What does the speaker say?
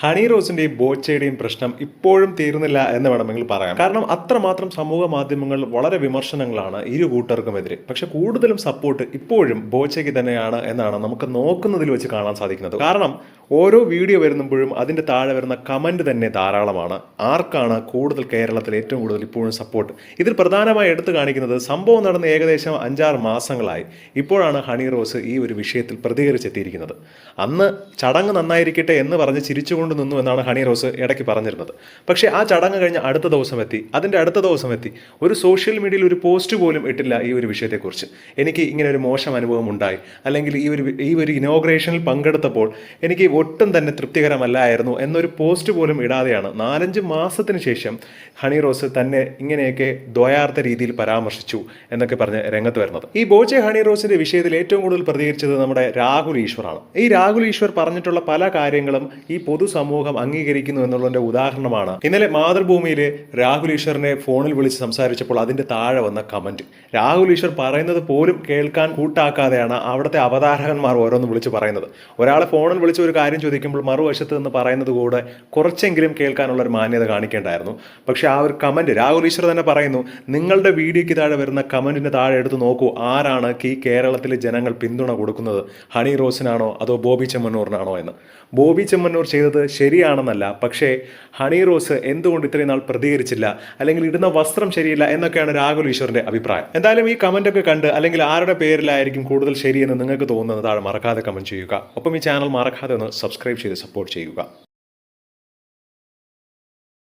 Honey റോസിന്റെയും ബോച്ചയുടെയും പ്രശ്നം ഇപ്പോഴും തീർന്നില്ല എന്ന് വേണമെങ്കിൽ പറയാം കാരണം അത്രമാത്രം സമൂഹ മാധ്യമങ്ങൾ വളരെ വിമർശനങ്ങളാണ് ഇരു കൂട്ടർക്കുമെതിരെ. പക്ഷെ കൂടുതലും സപ്പോർട്ട് ഇപ്പോഴും ബോച്ചയ്ക്ക് തന്നെയാണ് എന്നാണ് നമുക്ക് നോക്കുന്നതിൽ വെച്ച് കാണാൻ സാധിക്കുന്നത്. കാരണം ഓരോ വീഡിയോ വരുമ്പോഴും അതിന്റെ താഴെ വരുന്ന കമന്റ് തന്നെ ധാരാളമാണ്. ആർക്കാണ് കൂടുതൽ കേരളത്തിൽ ഏറ്റവും കൂടുതൽ ഇപ്പോഴും സപ്പോർട്ട് ഇതിൽ പ്രധാനമായി എടുത്തു കാണിക്കുന്നത് സംഭവം നടന്ന ഏകദേശം അഞ്ചാറ് മാസങ്ങളായി. ഇപ്പോഴാണ് ഹണി റോസ് ഈ ഒരു വിഷയത്തിൽ പ്രതികരിച്ചെത്തിയിരിക്കുന്നത്. അന്ന് ചടങ്ങ് നന്നായിരിക്കട്ടെ എന്ന് പറഞ്ഞ് ചിരിച്ചുകൊണ്ട് നിന്നു എന്നാണ് ഹണി റോസ് ഇടയ്ക്ക് പറഞ്ഞിരുന്നത്. പക്ഷേ ആ ചടങ്ങ് കഴിഞ്ഞ് അടുത്ത ദിവസം എത്തി. അതിന്റെ അടുത്ത ദിവസം എത്തി. ഒരു സോഷ്യൽ മീഡിയയിൽ ഒരു പോസ്റ്റ് പോലും ഇട്ടില്ല ഈ ഒരു വിഷയത്തെക്കുറിച്ച്. എനിക്ക് ഇങ്ങനെ ഒരു മോശം അനുഭവം ഉണ്ടായി. അല്ലെങ്കിൽ ഈ ഒരു ഈ ഒരു ഇനോഗ്രേഷനിൽ പങ്കെടുത്തപ്പോൾ എനിക്ക് ഒട്ടും തന്നെ തൃപ്തികരമല്ലായിരുന്നു എന്നൊരു പോസ്റ്റ് പോലും ഇടാതെയാണ് നാലഞ്ച് മാസത്തിന് ശേഷം ഹണി റോസ് തന്നെ ഇങ്ങനെയൊക്കെ ദ്വയാർത്ഥ രീതിയിൽ പരാമർശിച്ചു എന്നൊക്കെ പറഞ്ഞ് രംഗത്ത് വരുന്നത്. ഈ ബോച്ചെ ഹണി റോസിന്റെ വിഷയത്തിൽ ഏറ്റവും കൂടുതൽ പ്രതികരിച്ചത് നമ്മുടെ രാഹുൽ ഈശ്വറാണ്. ഈ രാഹുൽ ഈശ്വർ പറഞ്ഞിട്ടുള്ള പല കാര്യങ്ങളും ഈ പൊതുസമൂഹം അംഗീകരിക്കുന്നു എന്നുള്ളതിന്റെ ഉദാഹരണമാണ്. ഇന്നലെ മാതൃഭൂമിയിൽ രാഹുൽ ഈശ്വറിനെ ഫോണിൽ വിളിച്ച് സംസാരിച്ചപ്പോൾ അതിന്റെ താഴെ വന്ന കമന്റ്. രാഹുൽ ഈശ്വർ പറയുന്നത് പോലും കേൾക്കാൻ കൂട്ടാക്കാതെയാണ് അവിടുത്തെ അവതാരകന്മാർ ഓരോന്ന് വിളിച്ച് പറയുന്നത്. ഒരാളെ ഫോണിൽ വിളിച്ച് ഒരു കാര്യം ചോദിക്കുമ്പോൾ മറുവശത്ത് നിന്ന് പറയുന്നത് കൂടെ കുറച്ചെങ്കിലും കേൾക്കാനുള്ള ഒരു മാന്യത കാണിക്കേണ്ടായിരുന്നു. പക്ഷേ ആ ഒരു കമന്റ് രാഹുൽ ഈശ്വർ തന്നെ പറയുന്നു നിങ്ങളുടെ വീഡിയോയ്ക്ക് താഴെ വരുന്ന കമന്റിന് താഴെ എടുത്ത് നോക്കൂ ആരാണ് ഈ കേരളത്തിലെ ജനങ്ങൾ പിന്തുണ കൊടുക്കുന്നത്? ഹണി റോസിനാണോ അതോ ബോബി ചെമ്മന്നൂറിനാണോ എന്ന്? ബോബി ചെമ്മന്നൂർ ചെയ്തത് ശരിയാണെന്നല്ല. പക്ഷേ ഹണി റോസ് എന്തുകൊണ്ട് ഇത്രയും നാൾ പ്രതികരിച്ചില്ല? അല്ലെങ്കിൽ ഇടുന്ന വസ്ത്രം ശരിയില്ല എന്നൊക്കെയാണ് രാഹുൽ ഈശ്വറിന്റെ അഭിപ്രായം. എന്തായാലും ഈ കമന്റ് ഒക്കെ കണ്ട് അല്ലെങ്കിൽ ആരുടെ പേരിലായിരിക്കും കൂടുതൽ ശരിയെന്ന് നിങ്ങൾക്ക് തോന്നുന്നത് താഴെ മറക്കാതെ കമന്റ് ചെയ്യുക. ഒപ്പം ഈ ചാനൽ മറക്കാതെ ഒന്ന് സബ്സ്ക്രൈബ് ചെയ്ത് സപ്പോർട്ട് ചെയ്യുക.